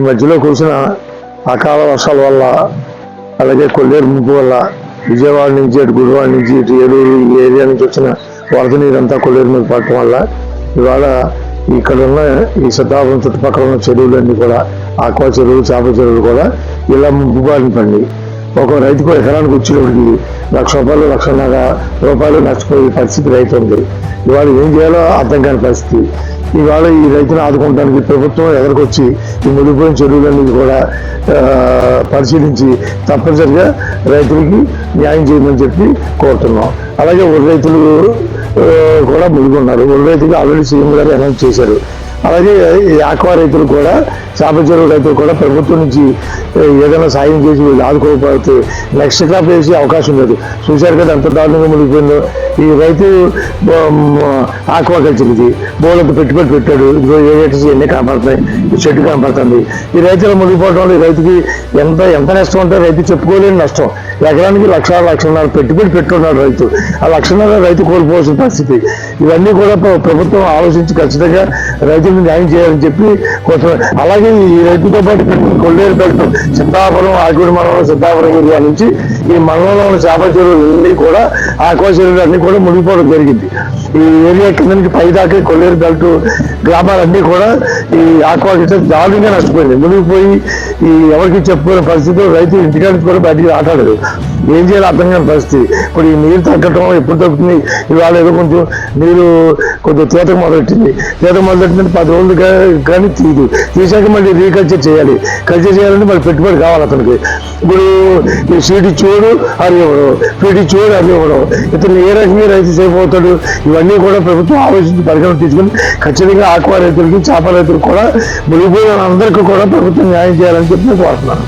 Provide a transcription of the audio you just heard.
ఈ మధ్యలో కురిసిన అకాల వర్షాల వల్ల అలాగే కొల్లేరు ముంపు వల్ల విజయవాడ నుంచి అటు గుడివాడ నుంచి ఇటు ఏలూరు ఈ ఏరియా నుంచి వచ్చిన వరద నీరంతా కొల్లేరు మీద పడటం వల్ల ఇవాళ ఇక్కడ ఉన్న ఈ సిద్ధాపురం చుట్టుపక్కల ఉన్న చెరువులన్నీ కూడా ఆక్వా చెరువులు చేపల చెరువులు కూడా ఇలా ముంపు బారిన పడి ఒక రైతుకు ఎకరానికి వచ్చేటప్పటికి లక్ష రూపాయలు లక్షన్నర రూపాయలు నష్టపోయే పరిస్థితి రైతు ఉంది. ఇవాళ ఏం చేయాలో అర్థం కాని పరిస్థితి. ఇవాళ ఈ రైతును ఆదుకోవడానికి ప్రభుత్వం ఎదురుకొచ్చి ఈ మునిగిపోయిన చెరువులన్నీ కూడా పరిశీలించి తప్పనిసరిగా రైతులకి న్యాయం చేయమని చెప్పి కోరుతున్నాం. అలాగే ఉరు రైతులు కూడా కూడా మునిగున్నారు ఒరి రైతులు ఆల్రెడీ సీఎం గారు అనౌన్స్ చేశారు. అలాగే ఈ ఆక్వా రైతులు కూడా చేప చెరువు రైతులు కూడా ప్రభుత్వం నుంచి ఏదైనా సాయం చేసి వీళ్ళు ఆదుకోకపోతే నెక్స్ట్ క్రాప్ వేసే అవకాశం లేదు. చూశారు కదా అంత దారుణంగా మునిగిపోయిందో. ఈ రైతు ఆక్వా ఇది. బోలంత పెట్టుబడి పెట్టాడు. ఇదిగో ఎన్ని కనపడుతున్నాయి చెట్టు కనపడుతుంది ఈ రైతులు మునిగిపోవడం వల్ల ఈ రైతుకి ఎంత ఎంత నష్టం ఉంటే రైతు చెప్పుకోలేని నష్టం. ఎకరానికి లక్ష లక్షన్నర పెట్టుబడి పెట్టున్నాడు రైతు. ఆ లక్షన్నర రైతు కోల్పోవాల్సిన పరిస్థితి. ఇవన్నీ కూడా ప్రభుత్వం ఆలోచించి ఖచ్చితంగా రైతు రైతులకు న్యాయం చేయాలని చెప్పి కొంచెం అలాగే ఈ రైతుతో పాటు కొల్లేరు పెట్టడం సిద్ధాపురం ఆకుడి మండలం సిద్ధాపురం ఏరియా నుంచి ఈ మండలంలో ఉన్న చేపల చెరువులు అన్నీ కూడా ఆక్వా చెరువులు అన్ని కూడా మునిగిపోవడం జరిగింది. ఈ ఏరియా కింద నుంచి పై దాకా కొల్లేరు బెల్ట్ గ్రామాలన్నీ కూడా ఈ ఆక్వా కింద దారుణంగా నష్టపోయింది. మునిగిపోయి ఈ ఎవరికి చెప్పుకునే పరిస్థితిలో రైతు ఇంటికాడికి కూడా బయటికి ఆటాడరు ఏం చేయాలో అర్థం కాని పరిస్థితి. ఇప్పుడు ఈ నీరు తగ్గటం ఎప్పుడు తగ్గుతుంది? ఇవాళ ఏదో కొంచెం నీరు కొంచెం తీతకు మొదలెట్టింది. తీత మొదలెట్టింది పది రోజులు కానీ తీదు. తీసాక మళ్ళీ రీకల్చర్ చేయాలి. కల్చర్ చేయాలంటే మళ్ళీ పెట్టుబడి కావాలి అతనికి. ఇప్పుడు ఈ చూడు ఇచ్చేవాడు అది ఇవ్వడం పీటీ చూడు అది ఇవ్వడం ఇతను ఏ రకంగా రైతు సేఫ్ అవుతాడు? ఇవన్నీ కూడా ప్రభుత్వం ఆలోచించి పరిగణన తీసుకుని ఖచ్చితంగా ఆక్వా రైతులకి చేపల రైతులకు కూడా మునిగిపోయిన అందరికీ కూడా ప్రభుత్వం న్యాయం చేయాలని చెప్పి నేను కోరుతున్నాను.